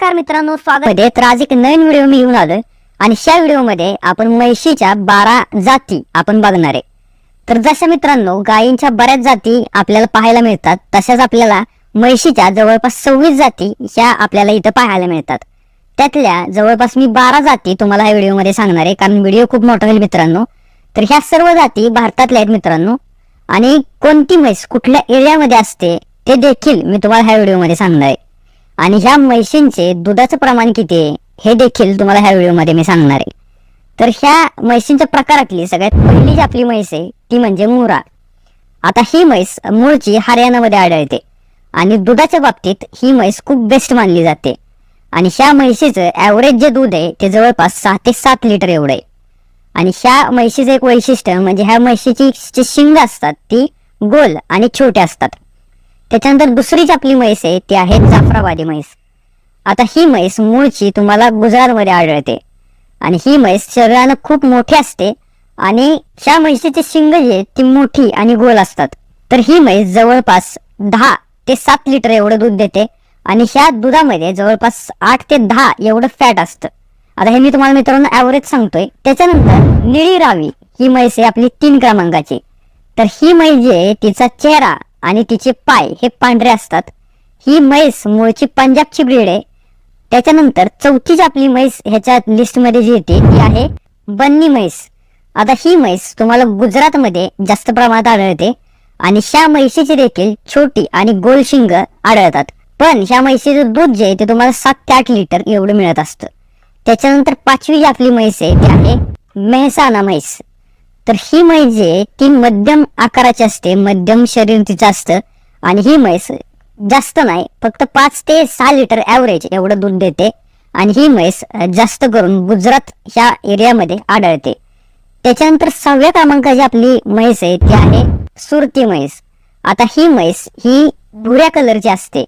नमस्कार मित्रांनो स्वागत आहे. तर आज एक नवीन व्हिडिओ मी घेऊन आलोय. आणि या व्हिडिओमध्ये आपण म्हैशीच्या बारा जाती आपण बघणार आहे. तर जशा मित्रांनो गायींच्या बऱ्याच जाती आपल्याला पाहायला मिळतात तशाच आपल्याला म्हैशीच्या जवळपास सव्वीस जाती ह्या आपल्याला इथं पाहायला मिळतात. त्यातल्या जवळपास मी बारा जाती तुम्हाला ह्या व्हिडिओमध्ये सांगणार आहे कारण व्हिडिओ खूप मोठा होईल मित्रांनो. तर ह्या सर्व जाती भारतातल्या आहेत मित्रांनो. आणि कोणती म्हैस कुठल्या एरियामध्ये असते ते देखील मी तुम्हाला ह्या व्हिडिओमध्ये सांगणार आहे. आणि ह्या म्हशींचे दुधाचं प्रमाण किती आहे हे देखील तुम्हाला ह्या व्हिडिओमध्ये मी सांगणार आहे. तर ह्या म्हशींच्या प्रकारातली सगळ्यात पहिली जी आपली म्हैस आहे ती म्हणजे मुरा. आता ही म्हैस मूळची हरियाणामध्ये आढळते आणि दुधाच्या बाबतीत ही म्हैस खूप बेस्ट मानली जाते. आणि ह्या म्हैशीचं ॲव्हरेज जे दूध आहे ते जवळपास सहा ते सात लिटर एवढं आहे. आणि ह्या म्हैशीचं एक वैशिष्ट्य म्हणजे ह्या म्हशीची जी शिंग असतात ती गोल आणि छोटे असतात. त्याच्यानंतर दुसरी जी आपली म्हैस आहे ती आहे जाफराबादी म्हैस. आता ही म्हैस मूळची तुम्हाला गुजरातमध्ये आढळते. आणि ही म्हैस शरीरानं खूप मोठी असते आणि ह्या म्हैशीची शिंग जी आहे ती मोठी आणि गोल असतात. तर ही म्हैस जवळपास दहा ते सात लिटर एवढं दूध देते आणि ह्या दुधामध्ये जवळपास आठ ते दहा एवढं फॅट असतं. आता हे मी तुम्हाला मित्रांनो ॲव्हरेज सांगतोय. त्याच्यानंतर निळी रावी ही म्हैस आहे आपली तीन क्रमांकाची. तर ही म्हैस जी आहे तिचा चेहरा आणि तिचे पाय हे पांढरे असतात. ही म्हैस मूळची पंजाबची ब्रीड आहे. त्याच्यानंतर चौथी जी आपली म्हैस ह्याच्या लिस्टमध्ये जी येते ती आहे बन्नी म्हैस. आता ही म्हैस तुम्हाला गुजरातमध्ये जास्त प्रमाणात आढळते आणि ह्या म्हैशीची देखील छोटी आणि गोल शिंग आढळतात. पण ह्या म्हैशीचं दूध जे आहे ते तुम्हाला सात ते आठ लिटर एवढं मिळत असतं. त्याच्यानंतर पाचवी जी आपली म्हैस आहे ती आहे मेहसाणा म्हैस. तर ही म्हैस आहे ती मध्यम आकाराची असते मध्यम शरीर तिचं असतं आणि ही म्हैस जास्त नाही फक्त पाच ते सहा लिटर ॲव्हरेज एवढं दूध देते. आणि ही म्हैस जास्त करून गुजरात ह्या एरियामध्ये आढळते. त्याच्यानंतर सहाव्या क्रमांकाची आपली म्हैस आहे ती आहे सुरती म्हैस. आता ही म्हैस ही भुऱ्या कलरची असते.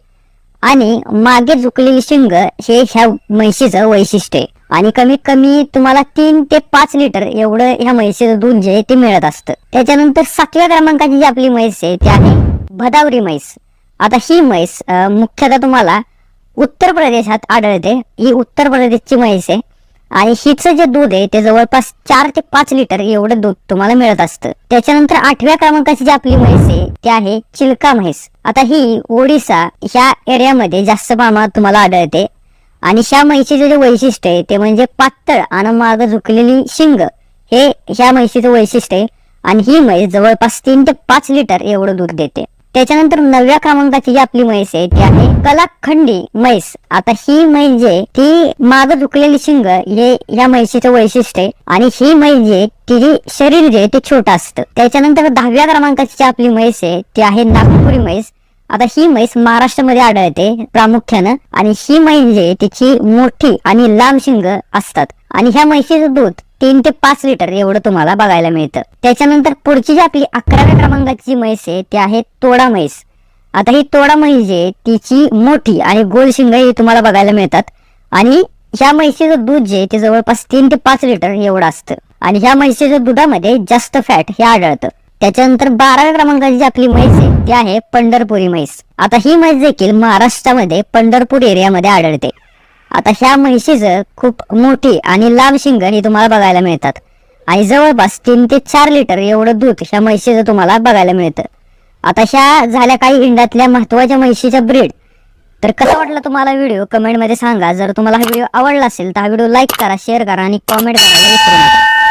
आणि मागे झुकलेली शिंग हे ह्या म्हैशीचं वैशिष्ट्य आहे. आणि कमीत कमी तुम्हाला तीन ते पाच लिटर एवढं ह्या म्हैशीचं दूध जे आहे ते मिळत असतं. त्याच्यानंतर सातव्या क्रमांकाची जी आपली म्हैस आहे ती आहे भदावरी म्हैस. आता ही म्हैस मुख्यतः तुम्हाला उत्तर प्रदेशात आढळते. ही उत्तर प्रदेशची म्हैस आहे. आणि हिचं जे दूध आहे ते जवळपास चार ते पाच लिटर एवढं दूध तुम्हाला मिळत असतं. त्याच्यानंतर आठव्या क्रमांकाची जी आपली म्हैस आहे ती आहे चिल्का म्हैस. आता ही ओडिसा ह्या एरियामध्ये जास्त प्रमाणात तुम्हाला आढळते. आणि ह्या म्हैशीचं जे वैशिष्ट्य आहे ते म्हणजे पातळ आणि माग झुकलेली शिंग हे ह्या म्हैशीचं वैशिष्ट्य आहे. आणि ही म्हैस जवळपास तीन ते पाच लिटर एवढं दूध देते. त्याच्यानंतर नवव्या क्रमांकाची जी आपली म्हैस आहे ती आहे कलाखंडी म्हैस. आता ही म्हैस जी आहे, ती माग झुकलेली शिंग हे या म्हैशीचं वैशिष्ट्य आहे. आणि ही म्हैस जी आहे, तिची शरीर जे आहे ते छोटं असतं. त्याच्यानंतर दहाव्या क्रमांकाची जी आपली म्हैस आहे ती आहे नागपुरी म्हैस. आता ही म्हैस महाराष्ट्रामध्ये आढळते प्रामुख्यानं. आणि ही म्हैस तिची मोठी आणि लांब शिंग असतात. आणि ह्या म्हैशीचं दूध तीन ते पाच लिटर एवढं तुम्हाला बघायला मिळतं. त्याच्यानंतर पुढची जी आपली अकराव्या क्रमांकाची म्हैस आहे ती आहे तोडा म्हैस. आता ही तोडा म्हैस आहे तिची मोठी आणि गोल शिंग ही तुम्हाला बघायला मिळतात. आणि ह्या म्हैशीचं दूध जे ते जवळपास तीन ते पाच लिटर एवढं असतं. आणि ह्या म्हैशीच्या दुधामध्ये जास्त फॅट हे आढळतं. त्याच्यानंतर बाराव्या क्रमांकाची जी आपली म्हैस आहे ती आहे पंढरपुरी म्हैस. आता ही म्हैस देखील महाराष्ट्रामध्ये पंढरपूर एरियामध्ये आढळते. आता ह्या म्हैशीचं खूप मोठी आणि लांब शिंग ही तुम्हाला बघायला मिळतात. आणि जवळपास तीन ते चार लिटर एवढं दूध ह्या म्हैशीचं तुम्हाला बघायला मिळतं. आता ह्या झाल्या काही इंडातल्या महत्त्वाच्या म्हैशीच्या ब्रीड. तर कसा वाटला तुम्हाला व्हिडिओ? कमेंटमध्ये सांगा. जर तुम्हाला हा व्हिडिओ आवडला असेल तर हा व्हिडिओ लाईक करा शेअर करा आणि कॉमेंट करायला विसरू नका.